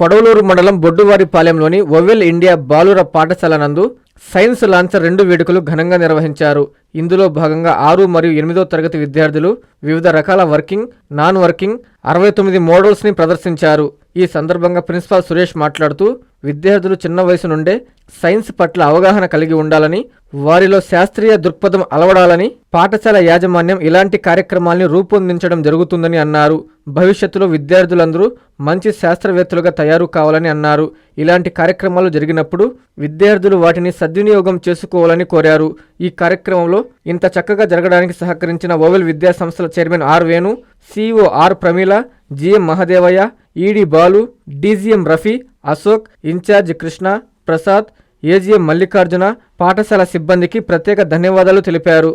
కొడవలూరు మండలం బొడ్డువారిపాలెంలోని oval India బాలుర పాఠశాల నందు సైన్స్ లాంచర్ రెండు వేడుకలు ఘనంగా నిర్వహించారు. ఇందులో భాగంగా ఆరు మరియు ఎనిమిదో తరగతి విద్యార్థులు వివిధ రకాల వర్కింగ్ నాన్ వర్కింగ్ అరవై తొమ్మిది మోడల్స్ని ప్రదర్శించారు. ఈ సందర్భంగా ప్రిన్సిపాల్ సురేష్ మాట్లాడుతూ విద్యార్థులు చిన్న వయసు నుండే సైన్స్ పట్ల అవగాహన కలిగి ఉండాలని వారిలో శాస్త్రీయ దృక్పథం అలవడాలని పాఠశాల యాజమాన్యం ఇలాంటి కార్యక్రమాల్ని రూపొందించడం జరుగుతుందని అన్నారు. భవిష్యత్తులో విద్యార్థులందరూ మంచి శాస్త్రవేత్తలుగా తయారు కావాలని అన్నారు. ఇలాంటి కార్యక్రమాలు జరిగినప్పుడు విద్యార్థులు వాటిని సద్వినియోగం చేసుకోవాలని కోరారు. ఈ కార్యక్రమంలో ఇంత చక్కగా జరగడానికి సహకరించిన ఓవెల్ విద్యా సంస్థల chairman R Venu CEO R Pramila GM Mahadevaiah ED Balu DGM Rafi Ashok incharge Krishna Prasad AGM Mallikarjuna పాఠశాల సిబ్బందికి ప్రత్యేక ధన్యవాదాలు తెలిపారు.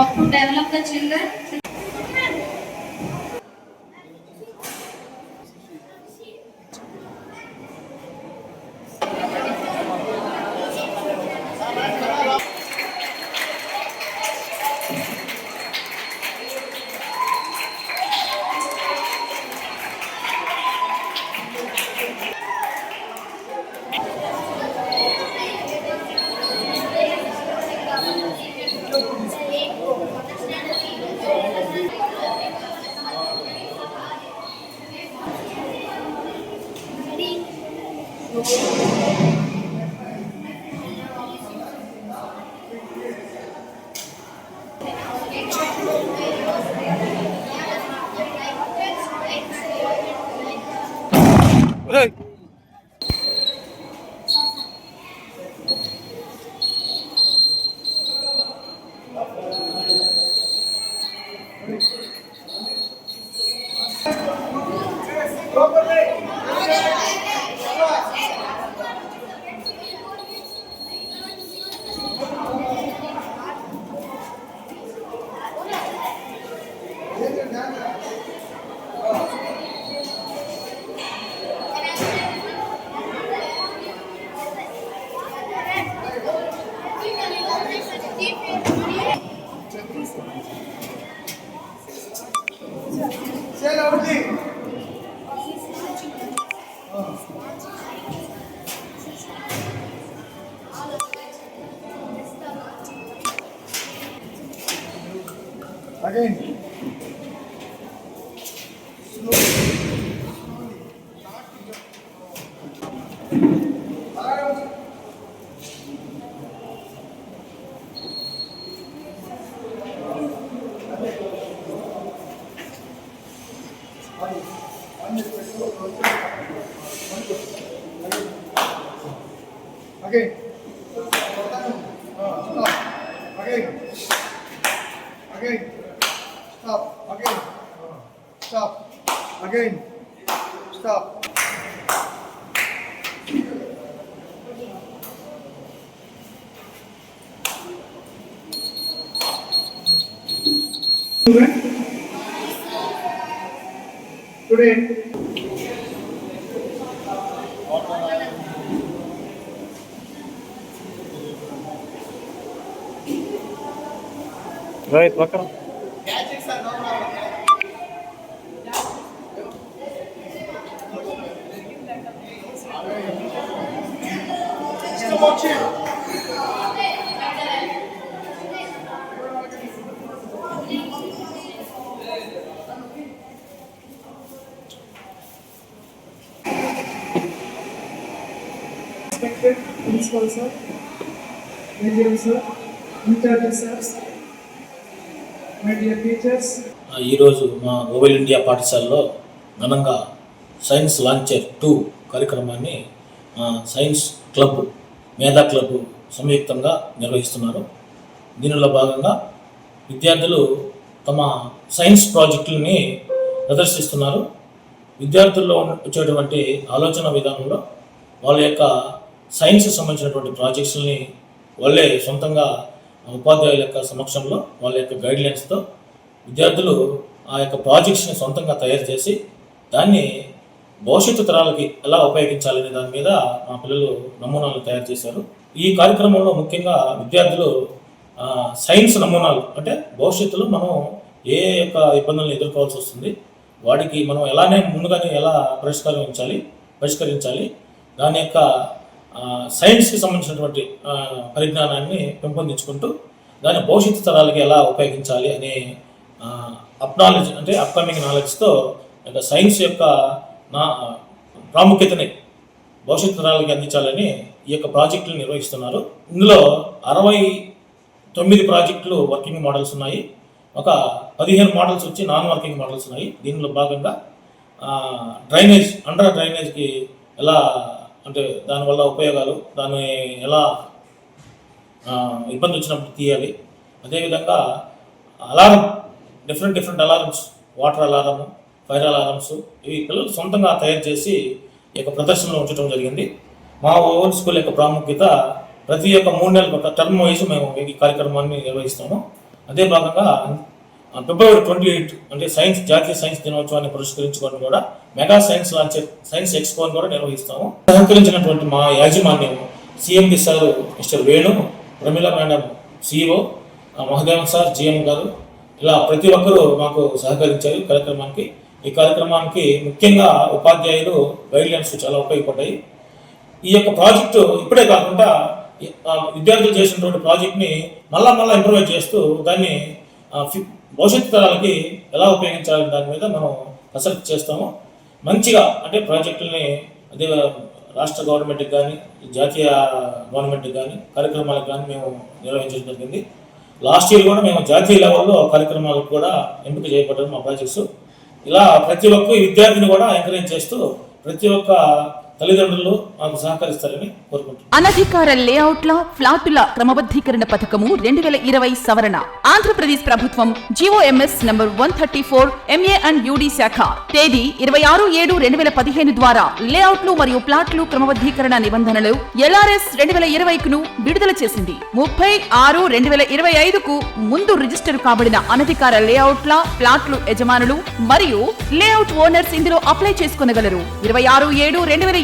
Importance of the science launch tube Again. Again. Uh, stop. Again. Again. Stop. Again. Stop. Again. Stop. Today, Rohit పక్కన respected principal sir, AGM sir, in-charge ఈరోజు మా mobile India పాఠశాలలో ఘనంగా సైన్స్ లాంచర్ టూ కార్యక్రమాన్ని సైన్స్ క్లబ్ మేధా క్లబ్ సంయుక్తంగా నిర్వహిస్తున్నారు. దీనిలో భాగంగా విద్యార్థులు తమ సైన్స్ ప్రాజెక్టులని ప్రదర్శిస్తున్నారు. విద్యార్థుల్లో వచ్చేటువంటి ఆలోచన విధానంలో వాళ్ళ యొక్క సైన్స్ సంబంధించినటువంటి ప్రాజెక్ట్స్ని వాళ్ళే సొంతంగా ఉపాధ్యాయుల యొక్క సమక్షంలో వాళ్ళ యొక్క గైడ్లైన్స్తో విద్యార్థులు ఆ యొక్క ప్రాజెక్ట్స్ని సొంతంగా తయారు చేసి దాన్ని భవిష్యత్తు తరాలకి ఎలా ఉపయోగించాలనే దాని మీద మా పిల్లలు నమూనాలు తయారు చేశారు. ఈ కార్యక్రమంలో ముఖ్యంగా విద్యార్థులు సైన్స్ నమూనాలు అంటే భవిష్యత్తులో మనం ఏ యొక్క ఇబ్బందులను ఎదుర్కోవాల్సి వస్తుంది వాటికి మనం ఎలానే ముందుగానే ఎలా పరిష్కరించాలి పరిష్కరించాలి దాని యొక్క సైన్స్కి సంబంధించినటువంటి పరిజ్ఞానాన్ని పెంపొందించుకుంటూ దాన్ని భవిష్యత్తు తరాలకి ఎలా ఉపయోగించాలి అనే అప్నాలెడ్జ్ అంటే అప్కమింగ్ నాలెడ్జ్తో యొక్క సైన్స్ యొక్క నా ప్రాముఖ్యతని భవిష్యత్తు తరాలకి అందించాలని ఈ యొక్క ప్రాజెక్టులు నిర్వహిస్తున్నారు. ఇందులో అరవై తొమ్మిది ప్రాజెక్టులు వర్కింగ్ మోడల్స్ ఉన్నాయి. ఒక పదిహేను మోడల్స్ వచ్చి నాన్ వర్కింగ్ మోడల్స్ ఉన్నాయి. దీనిలో భాగంగా డ్రైనేజ్ అండర్ డ్రైనేజ్కి ఎలా అంటే దానివల్ల ఉపయోగాలు దాన్ని ఎలా ఇబ్బంది వచ్చినప్పుడు తీయాలి. అదేవిధంగా alarm different different alarms water alarm fire alarms ఇవి పిల్లలు సొంతంగా తయారు చేసి ఈ యొక్క ప్రదర్శనలో ఉంచడం జరిగింది. మా ఓవర్ స్కూల్ యొక్క ప్రాముఖ్యత ప్రతి ఒక్క మూడు నెలల ఒక టర్మ్ వైజ్ మేము ఈ కార్యక్రమాన్ని నిర్వహిస్తాము. అదే భాగంగా ఫిబ్రవరి ట్వంటీ ఎయిట్ అంటే సైన్స్ జాతీయ సైన్స్ దినోత్సవాన్ని పురస్కరించుకొని కూడా మెగా సైన్స్ లాంచర్ సైన్స్ ఎక్స్పోని కూడా నిర్వహిస్తాము. సహకరించినటువంటి మా యాజమాన్యం CMP sir mister Venu Pramila madam CEO Mahadevan sir GM గారు ఇలా ప్రతి ఒక్కరూ మాకు సహకరించారు కార్యక్రమానికి. ఈ కార్యక్రమానికి ముఖ్యంగా ఉపాధ్యాయులు గైడ్లైన్స్ చాలా ఉపయోగపడ్డాయి. ఈ యొక్క ప్రాజెక్టు ఇప్పుడే కాకుండా విద్యార్థులు చేసినటువంటి ప్రాజెక్ట్ని మళ్ళా మళ్ళీ ఇంప్రూవైజ్ చేస్తూ దాన్ని భవిష్యత్తు తరాలకి ఎలా ఉపయోగించాలని దాని మీద మనం రసెప్ట్ చేస్తాము. మంచిగా అంటే ప్రాజెక్టుల్ని అదే రాష్ట్ర గవర్నమెంట్కి కానీ జాతీయ గవర్నమెంట్కి కానీ కార్యక్రమాలకు కానీ మేము నిర్వహించడం జరిగింది. లాస్ట్ ఇయర్ కూడా మేము జాతీయ లెవెల్లో కార్యక్రమాలకు కూడా ఎంపిక చేయబడ్డారు మా ప్రాజెక్ట్స్. ఇలా ప్రతి ఒక్క విద్యార్థిని కూడా ఎంకరేజ్ చేస్తూ ప్రతి ఒక్క తల్లిదండ్రులు మాకు సహకరిస్తారని కోరుకుంటున్నాను అనధికార లేఅవుట్ల ఫ్లాటుల క్రమబద్ధీకరణ పథకము రెండు వేల ఇరవై సవరణ. ఆంధ్రప్రదేశ్ ప్రభుత్వం GOMS number one thirty four MA and UD శాఖ. తేదీ ఇరవై ఆరు ఏడు రెండు వేల పదిహేను ద్వారా లేఅవుట్లు మరియు ప్లాట్లు క్రమబద్ధీకరణ నిబంధనలు ఎల్ఆర్ఎస్ రెండు వేల ఇరవైకును విడుదల చేసింది. ముప్పై ఆరు రెండు వేల ఇరవై ఐదుకు ముందు రిజిస్టర్ కాబడిన అనధికార లేఅవుట్ల ప్లాట్లు యజమానులు మరియు లేఅవుట్ ఓనర్స్ ఇందులో అప్లై చేసుకునగలరు. ఇరవై ఆరు ఏడు రెండు వేల